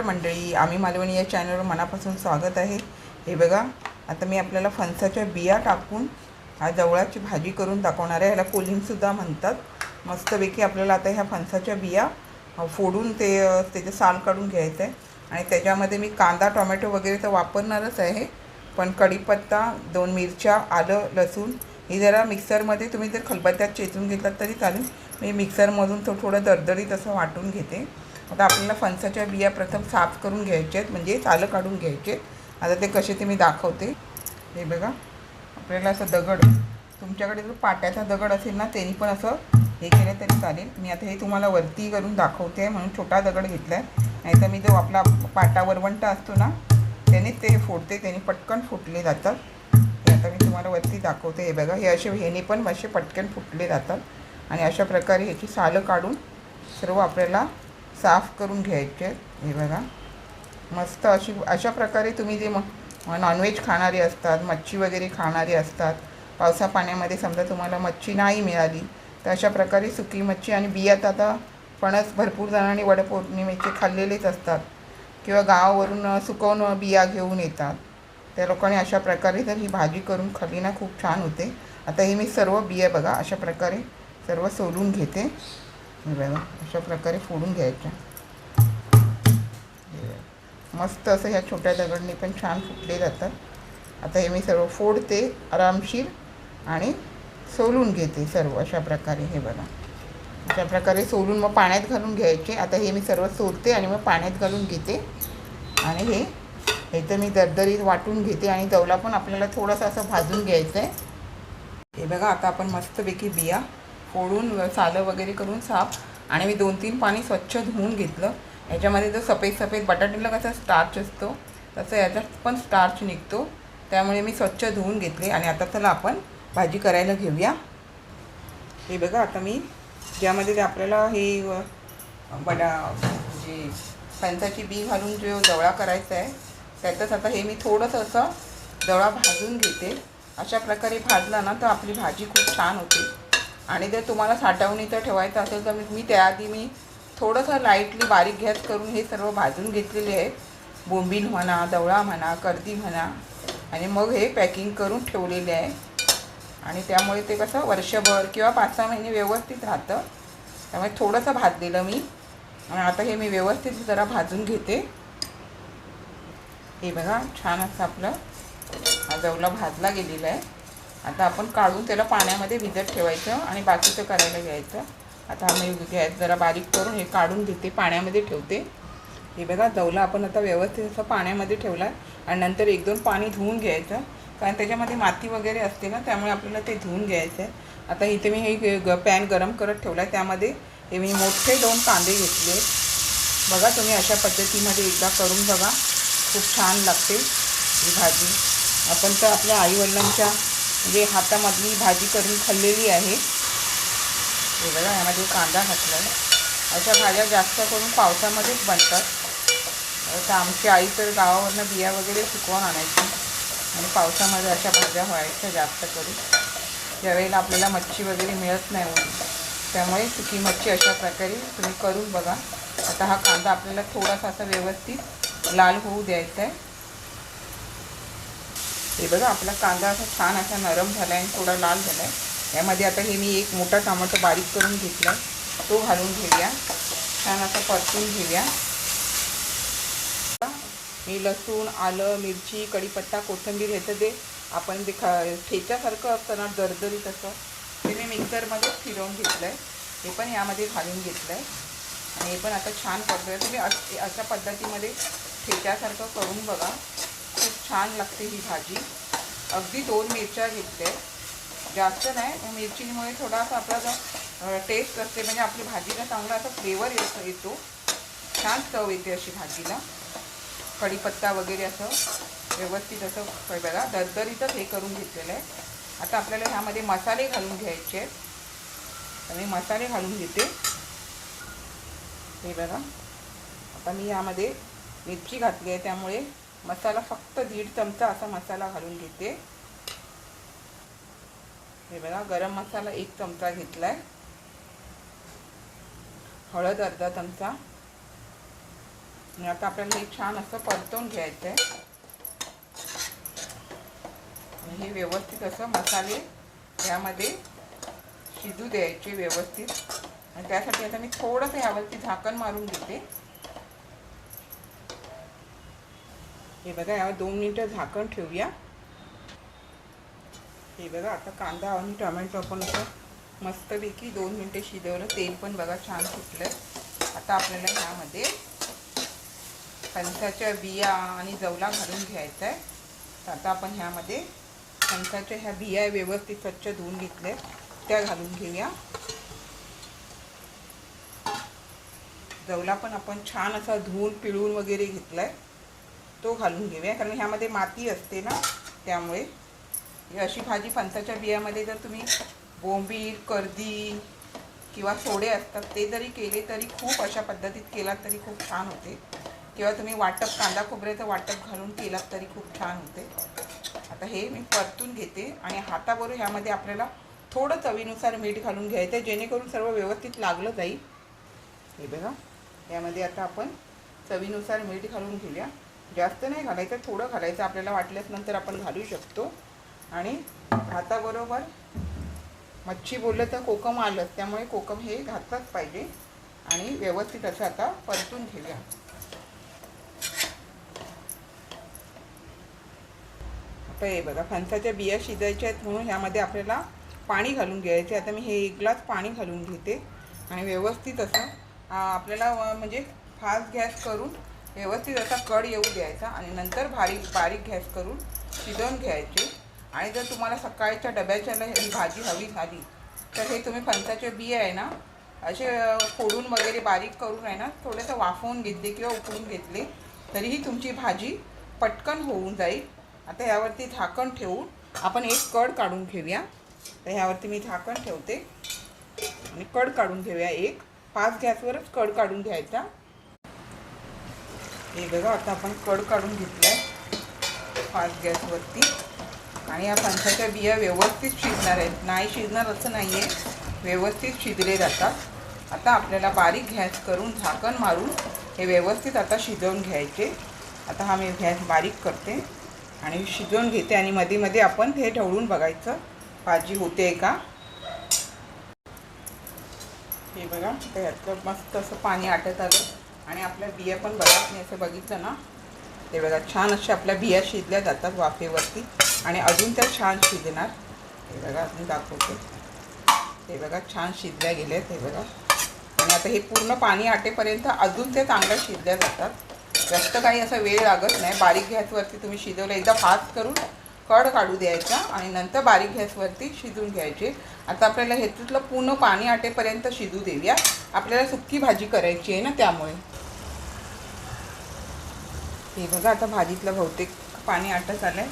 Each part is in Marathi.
नमस्कार मंडळी आम्ही मालवणी या चॅनलवर मनापासून स्वागत आहे. हे बघा आता मी आपल्याला फणसाच्या बिया टाकून हा जवळाची भाजी करून दाखवणार आहे. ह्याला कोलिंगसुद्धा म्हणतात. मस्तपैकी आपल्याला आता ह्या फणसाच्या बिया फोडून ते त्याचं साल काढून घ्यायचं आहे. आणि त्याच्यामध्ये मी कांदा टोमॅटो वगैरे तर वापरणारच आहे. पण कढीपत्ता दोन मिरच्या आलं लसूण ही जरा मिक्सरमध्ये तुम्ही जर खलबत्त्यात चेचून घेतलात तरी चालेल. मी मिक्सरमधून तो थोडं दरदरीत असं वाटून घेते. आता आपल्याला फणसाच्या बिया प्रथम साफ करून घ्यायचे आहेत म्हणजे सालं काढून घ्यायचे आहेत आता ते कसे ते मी दाखवते. हे बघा आपल्याला असं दगड तुमच्याकडे जर पाट्याचा दगड असेल ना त्यांनी पण असं हे केलं तरी चालेल. मी आता हे तुम्हाला वरती करून दाखवते म्हणून छोटा दगड घेतला आहे नाहीतर मी जो आपला पाटा वरवंटा असतो ना त्याने ते फोडते त्याने पटकन फुटले जातात. हे आता मी तुम्हाला वरती दाखवते. हे बघा हे असे ह्याने पण असे पटकन फुटले जातात. आणि अशा प्रकारे ह्याची सालं काढून सर्व आपल्याला साफ करून घ्यायचे आहेत. हे बघा. मस्त अशी अशा प्रकारे तुम्ही जे मग नॉनव्हेज खाणारे असतात मच्छी वगैरे खाणारे असतात पावसा पाण्यामध्ये समजा तुम्हाला मच्छी नाही मिळाली तर अशा प्रकारे सुकी मच्छी आणि बियात आता फणस भरपूर जणांनी वडपौर्णिमेचे खाल्लेलेच असतात. किंवा गावावरून सुकवून बिया घेऊन येतात. त्या लोकांनी अशा प्रकारे तर ही भाजी करून खाल्ली ना खूप छान होते. आता हे मी सर्व बिया बघा अशा प्रकारे सर्व सोलून घेते. हे बघा अशा प्रकारे फोडून घ्यायच्या. हे मस्त असं ह्या छोट्या दगडने पण छान फुटले जातात. आता हे मी सर्व फोडते आरामशीर आणि सोलून घेते सर्व अशा प्रकारे हे बघा. अशा प्रकारे सोलून मग पाण्यात घालून घ्यायचे. आता हे मी सर्व सोलते आणि मग पाण्यात घालून घेते. आणि हे हे तर मी दरदरीत वाटून घेते आणि जवला पण आपल्याला थोडंसं असं भाजून घ्यायचं आहे. हे बघा आता आपण मस्तपैकी बिया फोडून सालं वगैरे करून साफ. आणि मी दोन तीन पाणी स्वच्छ धुवून घेतलं. याच्यामध्ये जो सफेद सफेद बटाट्याला कसा स्टार्च असतो तसं याच्यात पण स्टार्च निघतो. त्यामुळे मी स्वच्छ धुवून घेतले आणि आता चला आपण भाजी करायला घेऊया. हे बघा आता मी ज्यामध्ये ते आपल्याला हे बटा बडा म्हणजे फणसाची बी घालून जो जवळा करायचा आहे त्यातच आता हे मी थोडंसं असं जवळा भाजून घेते. अशा प्रकारे भाजला ना तर आपली भाजी खूप छान होते. आणि जर तुम्हाला साठवणीचं ठेवायचं असेल तर मी त्याआधी मी थोडंसं लाईटली बारीक गॅस करून हे सर्व भाजून घेतलेले आहेत. बोंबील म्हणा दवळा म्हणा कर्दी म्हणा. आणि मग हे पॅकिंग करून ठेवलेले आहे. आणि त्यामुळे ते कसं वर्षभर किंवा पाच सहा महिने व्यवस्थित राहतं. त्यामुळे थोडंसं भाजलेलं मी. आणि आता हे मी व्यवस्थित जरा भाजून घेते. हे बघा छान असं आपलं हा जवला भाजला गेलेला आहे. आता आपण काढून त्याला पाण्यामध्ये भिजत ठेवायचं आणि बाकीचं करायला घ्यायचं. आता आम्ही गॅस जरा बारीक करून हे काढून घेते पाण्यामध्ये ठेवते. हे बघा जवला आपण आता व्यवस्थित असं पाण्यामध्ये ठेवला आहे आणि नंतर एक दोन पाणी धुवून घ्यायचं. कारण त्याच्यामध्ये माती वगैरे असते ना त्यामुळे आपल्याला ते धुवून घ्यायचं आहे आता इथे मी हे ग पॅन गरम करत ठेवला आहे त्यामध्ये हे मी मोठे दोन कांदे घेतले. बघा तुम्ही अशा पद्धतीमध्ये एकदा करून बघा. खूप छान लागते ही भाजी. आपण तर आपल्या आईवडिलांच्या म्हणजे हातामधली भाजी करून खाल्लेली आहे. हे बघा यामध्ये कांदा घातला आहे अशा भाज्या जास्त करून पावसामध्येच बनतात. तर आमची आई तर गावावरनं बिया वगैरे सुकवून आणायची. आणि पावसामध्ये अशा भाज्या व्हायच्या जास्त करून. ज्यावेळेला आपल्याला मच्छी वगैरे मिळत नाही म्हणून. त्यामुळे सुकी मच्छी अशा प्रकारे तुम्ही करून बघा. आता हा कांदा आपल्याला थोडासा असा व्यवस्थित लाल होऊ द्यायचा आहे हे बघा आपला कांदा असा छान असा नरम झाला आहे आणि थोडा लाल झाला आहे यामध्ये आता हे मी एक मोठा टमाटो बारीक करून घेतला आहे तो घालून घेऊया. छान असा परतून घेऊया. मी लसूण आलं मिरची कढीपत्ता कोथिंबीर ह्याचं जे आपण जे खा ठेच्यासारखं असतं ना दरदरीत असं ते मी मिक्सरमध्ये फिरवून घेतलं आहे हे पण यामध्ये घालून घेतलं आहे आणि हे पण आता छान पडतं तुम्ही अश- अशा पद्धतीमध्ये ठेच्यासारखं करून बघा. खूप छान लागते ही भाजी. अगदी दोन मिरच्या घेतल्या. जास्त नाही मिरचीमुळे थोडासा आपला जो टेस्ट असते म्हणजे आपली भाजीला चांगला असा फ्लेवर येतो येतो. छान चव येते अशी भाजीला. कढीपत्ता वगैरे असं व्यवस्थित असं बघा दरदरीतच हे करून घेतलेलं आहे. आता आपल्याला ह्यामध्ये मसाले घालून घ्यायचे आहेत. तर मी मसाले घालून घेते. हे बघा. आता मी यामध्ये मिरची घातली आहे त्यामुळे मसाला फक्त दीड चमचा असा मसाला घालून घेते. हे बघा गरम मसाला एक चमचा घेतला आहे हळद अर्धा चमचा. आणि आता आपल्याला हे छान असं परतवून घ्यायचं आहे हे व्यवस्थित असं मसाले यामध्ये शिजू द्यायचे व्यवस्थित. आणि त्यासाठी आता मी थोडंसं यावरती झाकण मारून घेते. हे बघा यावर दोन मिनटं झाकण ठेवूया. हे बघा आता कांदा आणि टोमॅटो आपण असं मस्तपैकी दोन मिनटं शिजवलं. तेल पण बघा छान सुटलं आता आपल्याला ह्यामध्ये फणसाच्या बिया आणि जवला घालून घ्यायचा आहे. तर आता आपण ह्यामध्ये फणसाच्या ह्या बिया व्यवस्थित स्वच्छ धुवून घेतल्या त्या घालून घेऊया. जवला पण आपण छान असा धुवून पिळून वगैरे घेतलाय. तो घालून घेऊया. कारण ह्यामध्ये माती असते ना त्यामुळे. ही अशी भाजी फणसाच्या बियामध्ये जर तुम्ही बोंबील कर्दी किंवा सोडे असतात ते जरी केले तरी खूप अशा पद्धतीत केलात तरी खूप छान होते. किंवा तुम्ही वाटप कांदा खोबऱ्याचं वाटप घालून केलात तरी खूप छान होते. आता हे मी परतून घेते आणि हाताबरोबर ह्यामध्ये आपल्याला थोडं चवीनुसार मीठ घालून घ्यायचं आहे जेणेकरून सर्व व्यवस्थित लागलं जाईल. हे बघा. यामध्ये आता आपण चवीनुसार मीठ घालून घेऊया. जास्त नाही घालायचं थोडं घालायचं. आपल्याला वाटल्यास नंतर आपण घालू शकतो. आणि भाताबरोबर मच्छी बोललं तर कोकम आलंच त्यामुळे कोकम हे घातलंच पाहिजे. आणि व्यवस्थित असं आता परतून घेऊया. आता हे बघा फणसाच्या बिया शिजायच्या आहेत म्हणून ह्यामध्ये आपल्याला पाणी घालून घ्यायचे आता मी हे एक ग्लास पाणी घालून घेते. आणि व्यवस्थित असं आपल्याला म्हणजे फास्ट गॅस करून व्यवस्थित असा कड येऊ द्यायचा आणि नंतर बारीक बारीक गॅस करून शिजवून घ्यायचे. आणि जर तुम्हाला सकाळच्या डब्याच्याला ही भाजी हवी झाली तर हे तुम्ही फणसाचे बिया आहे ना असे फोडून वगैरे बारीक करून आहे ना थोडंसं वाफवून घेतले किंवा उकळून घेतले तरीही तुमची भाजी पटकन होऊन जाईल. आता यावरती झाकण ठेवून आपण एक कड काढून घेऊया. तर ह्यावरती मी झाकण ठेवते. आणि कड काढून घेऊया एक. पाच गॅसवरच कड काढून घ्यायचा. हे बघा आता आपण कड काढून घेतलाय फास्ट गॅसवरती. आणि या फणसाच्या बिया व्यवस्थित शिजणार आहेत. नाही शिजणार असं नाही आहे व्यवस्थित शिजले जातात. आता आपल्याला बारीक गॅस करून झाकण मारून हे व्यवस्थित आता शिजवून घ्यायचे. आता हा मी गॅस बारीक करते आणि शिजवून घेते आणि मध्ये मध्ये आपण हे ढवळून बघायचं. भाजी होते का? हे बघा तर ह्यातलं मस्त असं पाणी आटत आलं. आणि आपल्या बिया पण बघा मी असं बघितलं ना ते बघा छान अशा आपल्या बिया शिजल्या जातात वाफेवरती. आणि अजून त्या छान शिजणार. हे बघा अजून दाखवते. ते बघा छान शिजल्या गेल्यात हे बघा. आणि आता हे पूर्ण पाणी आटेपर्यंत अजून ते चांगल्या शिजल्या जातात. जास्त काही असा वेळ लागत नाही. बारीक गॅसवरती तुम्ही शिजवलं एकदा फास्ट करून कड काढू द्यायचा आणि नंतर बारीक गॅसवरती शिजून घ्यायचे. आता आपल्याला ह्याच्यातलं पूर्ण पाणी आटेपर्यंत शिजू देऊया. आपल्याला सुक्की भाजी करायची आहे ना त्यामुळे. हे बघा आता भाजीतलं बहुतेक पाणी आटत आलं आहे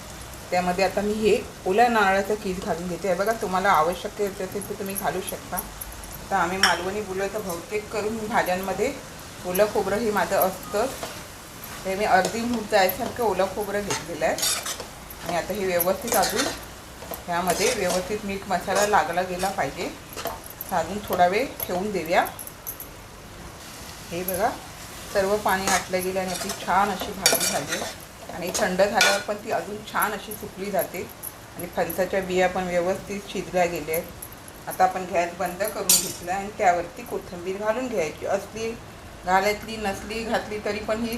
त्यामध्ये आता मी हे ओल्या नारळाचं कीस घालून घेते. हे बघा तुम्हाला आवश्यक असेल तर तुम्ही घालू शकता. तर आम्ही मालवणी बोललो तर बहुतेक करून भाज्यांमध्ये ओलं खोबरं हे माझं असतं. हे मी अर्धी मूठ जायसारखं ओलं खोबरं घेतलेलं आहे. आणि आता हे व्यवस्थित अजून ह्यामध्ये व्यवस्थित मीठ मसाला लागला गेला पाहिजे. अजून थोडा वेळ ठेवून देऊया. हे बघा. सर्व पाणी आटलं गेलं आणि आपली छान अशी भाजी झाली आणि थंड झाल्यावर पण ती अजून छान अशी सुकली जाते. आणि फणसाच्या बिया पण व्यवस्थित शिजल्या गेल्या आहेत. आता आपण गॅस बंद करून घेतला आणि त्यावरती कोथिंबीर घालून घ्यायची. असली घालायतली नसली घातली तरी पण ही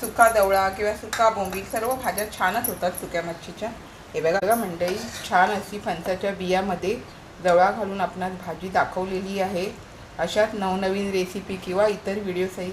सुका दवळा किंवा सुका बोंबी सर्व भाज्या छानच होतात सुक्या मच्छीच्या हे बघा मंडळी छान अशी फणसाच्या बियामध्ये दवळा घालून आपणास भाजी दाखवलेली आहे. अशाच नवनवीन रेसिपी किंवा इतर व्हिडिओसहित